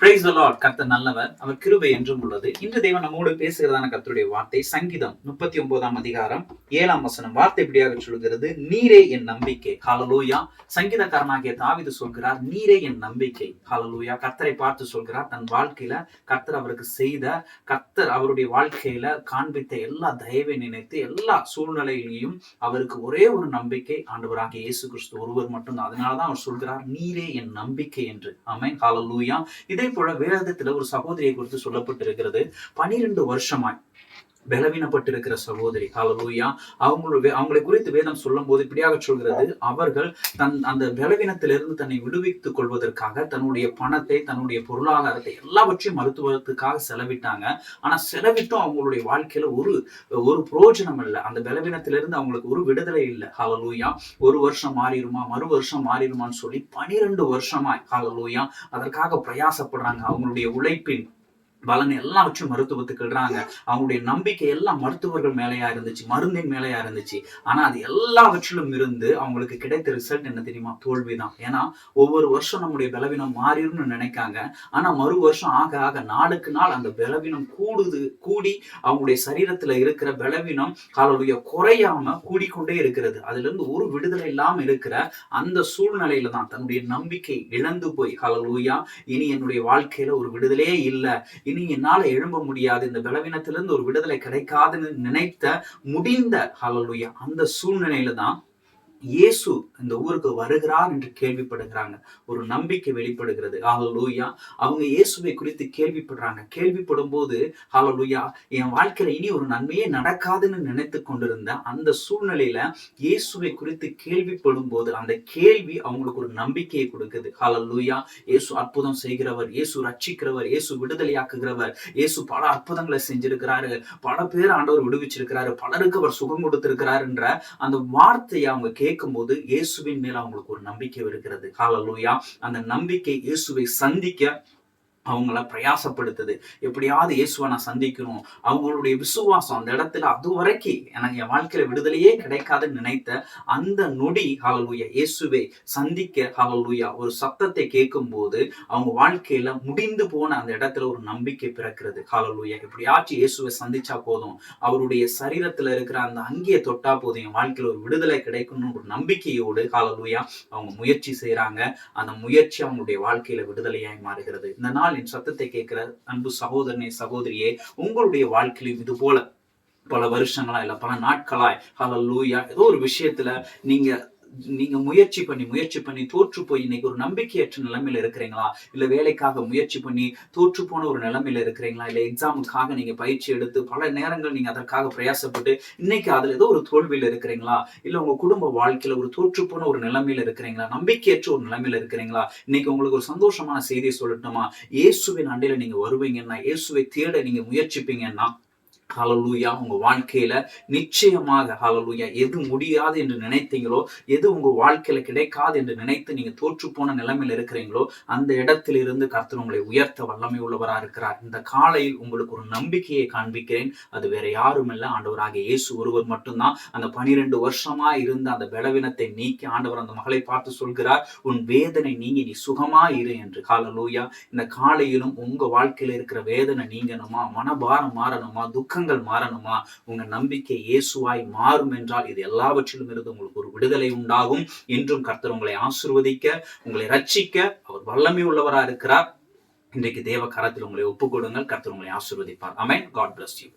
Price Lord கர்த்தர் நல்லவர். அவர் கிருபை என்றும் உள்ளது. இன்று தேவன் நம்மோடு பேசுகிறதான கர்த்தருடைய வார்த்தை சங்கீதம் முப்பத்தி ஒன்பதாம் அதிகாரம் ஏழாம் வசனம். வார்த்தை இப்படியாக சொல்கிறது நீரே என் நம்பிக்கை. ஹாலலூயா சங்கீதக்காரனாகிய தாவிது சொல்கிறார் நீரே என் நம்பிக்கை. ஹாலலூயா கர்த்தரை பார்த்து சொல்கிறார் தன் வாழ்க்கையில கர்த்தர் அவருக்கு செய்த கர்த்தர் அவருடைய வாழ்க்கையில காண்பித்த எல்லா தயவை நினைத்து எல்லா சூழ்நிலையிலையும் அவருக்கு ஒரே ஒரு நம்பிக்கை ஆண்டவராகிய இயேசு கிறிஸ்து. ஒருவர் மட்டும்தான். அதனாலதான் அவர் சொல்கிறார் நீரே என் நம்பிக்கை என்று. ஆமென் ஹாலலூயா இதே போல வேதத்துல ஒரு சகோதரியை குறித்து சொல்லப்பட்டிருக்கிறது. பனிரெண்டு வருஷமாய். பலவீனப்பட்டிருக்கிற சகோதரி. ஹalleluya அவங்களுடைய அவங்களை குறித்து வேதம் சொல்லும் போது இப்படியாக சொல்கிறது அவர்கள் தன் அந்த பலவீனத்திலிருந்து தன்னை விடுவித்துக் கொள்வதற்காக தன்னுடைய பணத்தை தன்னுடைய பொருளாதாரத்தை எல்லாவற்றையும் மருத்துவத்துக்காக செலவிட்டாங்க. ஆனா செலவிட்டும் அவங்களுடைய வாழ்க்கையில ஒரு ஒரு பிரயோஜனம் இல்லை. அந்த பலவீனத்திலிருந்து அவங்களுக்கு ஒரு விடுதலை இல்லை. ஹalleluya ஒரு வருஷம் மாறிடுமா மறு வருஷம் மாறிடுமான்னு சொல்லி பனிரெண்டு வருஷமாய் ஹalleluya அதற்காக பிரயாசப்படுறாங்க அவங்களுடைய உழைப்பின் பலன் எல்லாம் வச்சு மருத்துவத்துக்குறாங்க அவங்களுடைய நம்பிக்கை எல்லாம் மருத்துவர்கள் மேலேயா இருந்துச்சு மருந்தின் மேலேயா இருந்துச்சு. ஆனா அது எல்லாவற்றிலும் இருந்து அவங்களுக்கு கிடைத்த ரிசல்ட் என்ன தெரியுமா? தோல்விதான். ஏன்னா ஒவ்வொரு வருஷம் நம்முடைய பலவீனம் மாறிடும்னு நினைக்காங்க. ஆனா மறு வருஷம் ஆக ஆக நாளுக்கு நாள் அந்த பலவீனம் கூடுது கூடி அவங்களுடைய சரீரத்துல இருக்கிற பலவீனம் காலோடைய குறையாம கூடிக்கொண்டே இருக்கிறது. அதுல இருந்து ஒரு விடுதலை இல்லாம இருக்கிற அந்த சூழ்நிலையில தான் தன்னுடைய நம்பிக்கை இழந்து போய் ஹalleluya இனி என்னுடைய வாழ்க்கையில ஒரு விடுதலையே இல்லை. இனி என்னால எழும்ப முடியாது. இந்த பலவீனத்திலிருந்து ஒரு விடுதலை கிடைக்காதுன்னு நினைத்த முடிந்த ஹலலுயா அந்த சூழ்நிலையில தான் இயேசு இந்த ஊருக்கு வருகிறார் என்று கேள்விப்படுகிறாங்க. ஒரு நம்பிக்கை வெளிப்படுகிறது. ஹalleluya அவங்க இயேசுவை குறித்து கேள்விப்படுறாங்க. கேள்விப்படும் போது ஹalleluya என் வாழ்க்கையில இனி ஒரு நன்மையே நடக்காதுன்னு நினைத்து கொண்டிருந்த அந்த சூழ்நிலையில இயேசுவை குறித்து கேள்விப்படும் போது அந்த கேள்வி அவங்களுக்கு ஒரு நம்பிக்கையை கொடுக்குது. ஹalleluya இயேசு அற்புதம் செய்கிறவர் இயேசு ரட்சிக்கிறவர் இயேசு விடுதலையாக்குகிறவர் இயேசு பல அற்புதங்களை செஞ்சிருக்கிறாரு பல பேர் ஆண்டவர் விடுவிச்சிருக்கிறாரு பலருக்கு அவர் சுகம் கொடுத்திருக்கிறாருன்ற அந்த வார்த்தையை அவங்க கேட்கும்போது இயேசுவின் மேல அவங்களுக்கு ஒரு நம்பிக்கை இருக்கிறது. ஹalleluya அந்த நம்பிக்கை இயேசுவை சந்திக்க அவங்கள பிரயாசப்படுத்துது. எப்படியாவது இயேசுவை நான் சந்திக்கணும். அவங்களுடைய விசுவாசம் அந்த இடத்துல அது வரைக்கும் எனக்கு என் வாழ்க்கையில விடுதலையே கிடைக்காதுன்னு நினைத்த அந்த நொடி ஹalleluya இயேசுவை சந்திக்க ஹalleluya ஒரு சத்தத்தை கேட்கும் போது அவங்க வாழ்க்கையில முடிந்து போன அந்த இடத்துல ஒரு நம்பிக்கை பிறக்கிறது. ஹalleluya எப்படியாச்சும் இயேசுவை சந்திச்சா போதும். அவருடைய சரீரத்துல இருக்கிற அந்த அங்கியை தொட்டா போதும். என் வாழ்க்கையில ஒரு விடுதலை கிடைக்கணும்னு ஒரு நம்பிக்கையோடு ஹalleluya அவங்க முயற்சி செய்யறாங்க அந்த முயற்சி அவங்களுடைய வாழ்க்கையில விடுதலையாய் மாறுகிறது. இந்த நாள் என் சத்தத்தை கேட்கிற அன்பு சகோதரனே சகோதரியே உங்களுடைய வாழ்க்கையிலும் இது போல பல வருஷங்களா இல்ல பல நாட்களாய் லூயா ஏதோ ஒரு விஷயத்துல நீங்க நீங்க முயற்சி பண்ணி முயற்சி பண்ணி தோற்று போய் இன்னைக்கு ஒரு நம்பிக்கையற்ற நிலைமையில இருக்கிறீங்களா? இல்ல வேலைக்காக முயற்சி பண்ணி தோற்று போன ஒரு நிலைமையில இருக்கிறீங்களா? இல்ல எக்ஸாமுக்காக நீங்க பயிற்சி எடுத்து பல நேரங்கள் நீங்க அதற்காக பிரயாசப்பட்டு இன்னைக்கு அதுல ஏதோ ஒரு தோல்வியில இருக்கிறீங்களா? இல்ல உங்க குடும்ப வாழ்க்கையில ஒரு தோற்று போன ஒரு நிலைமையில இருக்கிறீங்களா? நம்பிக்கையற்ற ஒரு நிலைமையில இருக்கிறீங்களா? இன்னைக்கு உங்களுக்கு ஒரு சந்தோஷமான செய்தியை சொல்லட்டுமா? இயேசுவின் அண்டையில நீங்க வருவீங்கன்னா இயேசுவை தேட நீங்க முயற்சிப்பீங்கன்னா ஹலலூயா உங்க வாழ்க்கையில நிச்சயமாக ஹலலூயா எது முடியாது என்று நினைத்தீங்களோ எது உங்க வாழ்க்கையில கிடைக்காது என்று நினைத்து நீங்க தோற்று போன நிலைமையில இருக்கிறீங்களோ அந்த இடத்திலிருந்து கர்த்தர் உங்களை உயர்த்த வல்லமை உள்ளவரா இருக்கிறார். இந்த காலையில் உங்களுக்கு ஒரு நம்பிக்கையை காண்பிக்கிறேன். அது வேற யாரும் இல்லை. ஆண்டவராக இயேசு ஒருவர் மட்டும்தான். அந்த பனிரெண்டு வருஷமா இருந்த அந்த பலவீனத்தை நீக்கி ஆண்டவர் அந்த மகளை பார்த்து சொல்கிறார் உன் வேதனை நீங்க நீ சுகமா இரு என்று. ஹலலூயா இந்த காலையிலும் உங்க வாழ்க்கையில இருக்கிற வேதனை நீங்கணுமா? மனபாரம் மாறணுமா? துக்கங்கள் மாறணுமா? உங்க நம்பிக்கை இயேசுவாய் மாறும் என்றால் இது எல்லாவற்றிலும் இருந்து உங்களுக்கு ஒரு விடுதலை உண்டாகும் என்றும் கர்த்தர் உங்களை ஆசிர்வதிக்க உங்களை ரட்சிக்க அவர் வல்லமை உள்ளவரா இருக்கிறார். இன்றைக்கு தேவ கரத்தில் உங்களை ஒப்புக்கொடுங்கள். கர்த்தர் உங்களை ஆசிர்வதிப்பார். அமேன் காட் பிளஸ் யூ